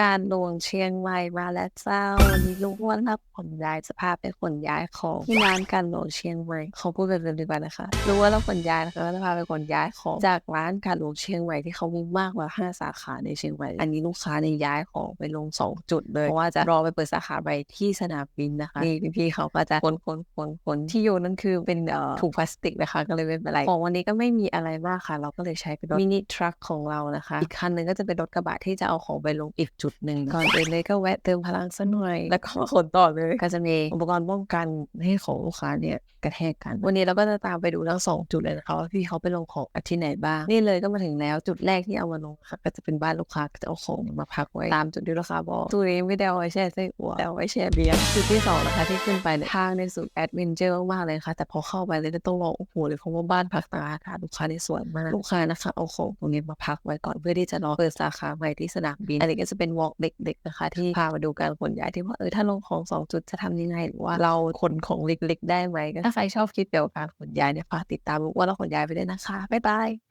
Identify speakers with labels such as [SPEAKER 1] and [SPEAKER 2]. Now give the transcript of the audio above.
[SPEAKER 1] การลวงเชียงใหม่มาแล้วเจ้า วันนี้ลูกอ้วนรับขนย้ายจะพาไปขนย้ายของที่ร้านการหลวงเชียงใหม่เขาพูดแบบเดิมดีกว่านะคะรู้ว่าเราขนย้ายนะคะก็จะพาไปขนย้ายของจากร้านการหลวงเชียงใหม่ที่เขามีมากกว่าห้าสาขาในเชียงใหม่อันนี้ลูกค้าในยย้ายของไปลงสองจุดเลยเพราะว่าจะรอไปเปิดสาขาใหม่ที่สนามบินนะคะนี่พี่ๆเขาก็จะขนขนขนขนที่อยู่นั่นคือเป็นเอ่อถุงพลาสติกนะคะ ก็เลยไม่เป็นไรของวันนี้ก็ไม่มีอะไรมากค่ะ เราก็เลยใช้เป็นรถมินิทรัคของเรานะคะอีกคันหนึ่งก็จะเป็นรถกระบะที่จะเอาของไปลงอีกจุดหนึ่งก่อนอื่นเลยก็แวะเติมพลังสักหน่อย แล้วก็ขนต่อเลย ก็จะมีอุปกรณ์ป้องกันให้ของลูกค้าเนี่ยกระแทกกัน วันนี้เราก็จะตามไปดูทั้งสองจุดเลยนะคะว่าพี่เขาไปลงของกันที่ไหนบ้าง นี่เลยก็มาถึงแล้วจุดแรกที่เอามาลงค่ะก็จะเป็นบ้านลูกค้าก็จะเอาของมาพักไว้ตามจุดที่ลูกค้าบอกตัวเองไม่ได้เอาไว้แช่ไส้อั่วแต่เอาไว้แช่เบียร์จุดที่สองนะคะที่ขึ้นไปเนี่ยทางในสุดแอดเวนเจอร์มากๆเลยค่ะแต่พอเข้าไปเลยต้องรอโอ้โหเลยเพราะว่าบ้านพักตากค่ะลูกค้าในสวยมากลูกค้านะคะเอาของตรงนี้มาพักไว้ก่อนเพื่อที่จะรอเปิดสาขาใหม่ที่สนามบินอันนี้ก็จะเป็นวอล์กเด็กๆนะคะ ที่พามาดูการขนย้ายที่ว่าเออถ้าลงของสองจุดจะทำยังไงหรือว่าเราขนของเล็กๆ ได้ไหมถ้าใครชอบคลิปเกี่ยวกับการขนย้ายเนี่ยฝากติดตามว่าเราขนย้ายไปด้วยนะคะบ๊ายบาย